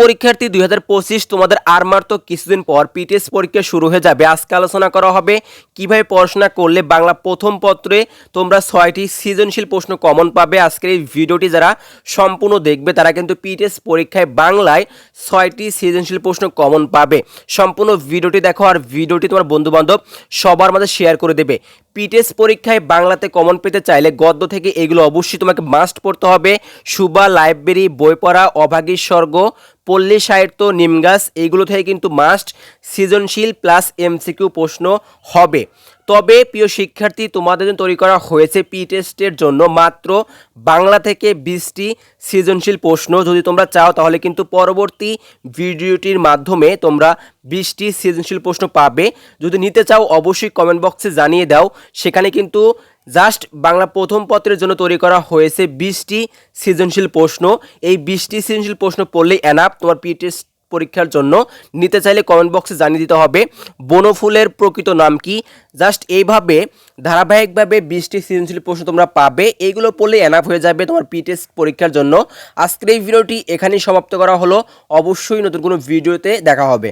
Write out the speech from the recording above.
পরীক্ষার্থী দুই হাজার পঁচিশ, তোমাদের আর মাত্র কিছুদিন পর পিটিএস পরীক্ষা শুরু হয়ে যাবে। আজকে আলোচনা করা হবে কীভাবে পড়াশোনা করলে বাংলা প্রথম পত্রে তোমরা ছয়টি সৃজনশীল প্রশ্ন কমন পাবে। আজকের এই ভিডিওটি যারা সম্পূর্ণ দেখবে, তারা কিন্তু পিটিএস পরীক্ষায় বাংলায় ছয়টি সৃজনশীল প্রশ্ন কমন পাবে। সম্পূর্ণ ভিডিওটি দেখো আর ভিডিওটি তোমার বন্ধুবান্ধব সবার মাঝে শেয়ার করে দেবে। পিটিএস পরীক্ষায় বাংলাতে কমন পেতে চাইলে গদ্য থেকে এগুলো অবশ্যই তোমাকে মাস্ট পড়তে হবে। সুবা লাইব্রেরি বই পড়া অভাগীর স্বর্গ পল্লী সাহিত্য নিমগাছ এইগুলো থেকে কিন্তু মাস্ট সৃজনশীল প্লাস এমসিকিউ প্রশ্ন হবে। তবে প্রিয় শিক্ষার্থী, তোমাদের জন্য তৈরি করা হয়েছে পি টেস্টের জন্য মাত্র বাংলা থেকে বিশটি সৃজনশীল প্রশ্ন। যদি তোমরা চাও, তাহলে কিন্তু পরবর্তী ভিডিওটির মাধ্যমে তোমরা বিশটি সৃজনশীল প্রশ্ন পাবে। যদি নিতে চাও, অবশ্যই কমেন্ট বক্সে জানিয়ে দাও। সেখানে কিন্তু জাস্ট বাংলা প্রথম পত্রের জন্য তৈরি করা হয়েছে বিশটি সৃজনশীল প্রশ্ন। এই বিশটি সৃজনশীল প্রশ্ন পড়লেই অ্যানাপ তোমার পি টেস্ট পরীক্ষার জন্য। নিতে চাইলে কমেন্ট বক্সে জানিয়ে দিতে হবে, বনফুলের প্রকৃত নাম কি? জাস্ট এইভাবে ধারাবাহিকভাবে বিশটি সৃজনশীল প্রশ্ন তোমরা পাবে। এইগুলো পড়লে অ্যানাপ হয়ে যাবে তোমার পি টেস্ট পরীক্ষার জন্য। আজকের এই ভিডিওটি এখানেই সমাপ্ত করা হলো। অবশ্যই নতুন কোনো ভিডিওতে দেখা হবে।